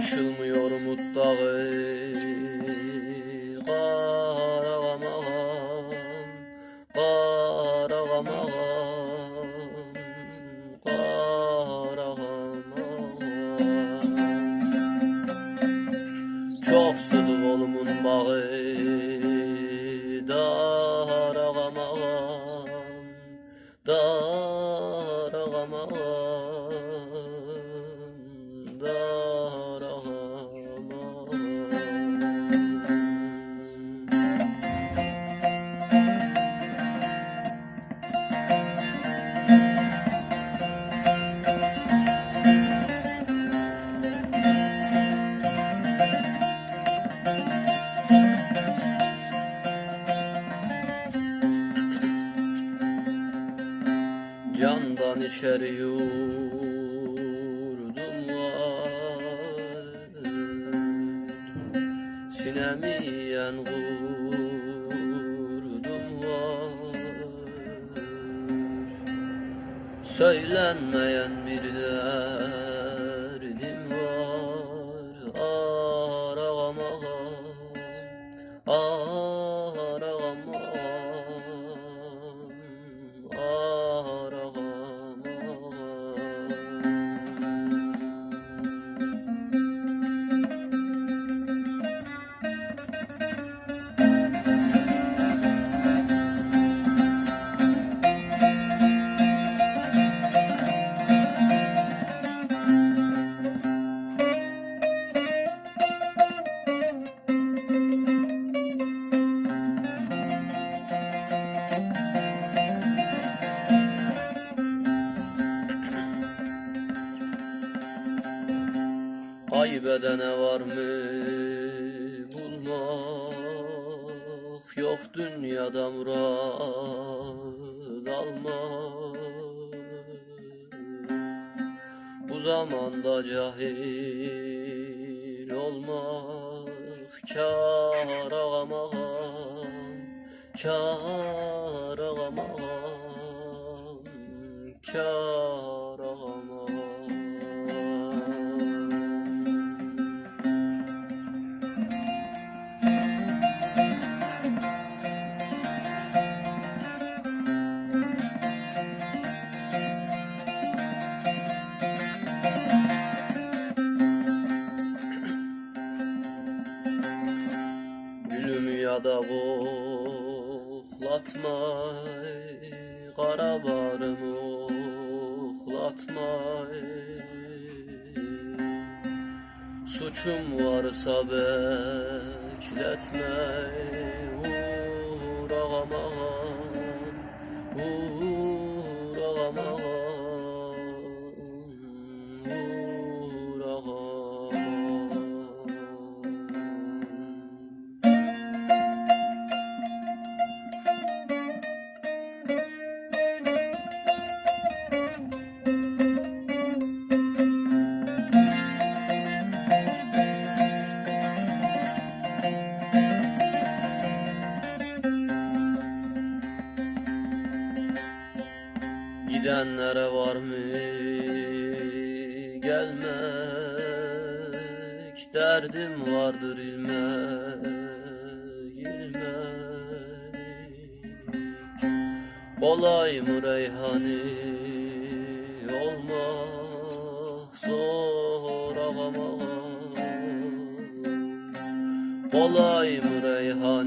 Aşılmıyor umut dağı Karagamağam Karagamağam Karagamağam Çok sıdı volumun bağı içeri yurdum var. Sinemi yiyen kurdum var. Söylenmeyen bir derdim var. Arağam ağam Ay bedene var mı bulmak? Yok dünyada murad almak. Bu zamanda cahil olmak Kâr ağam ağam Kâr ağam ağam Kâr ya da koklatma Kara barımı oklatma Suçum varsa bekletme Gidenlere var mı? Gelmek Derdim vardır ilmek ilmek. Kolay mı reyhani? Olmak Zor ağam ağam Kolay mı reyhani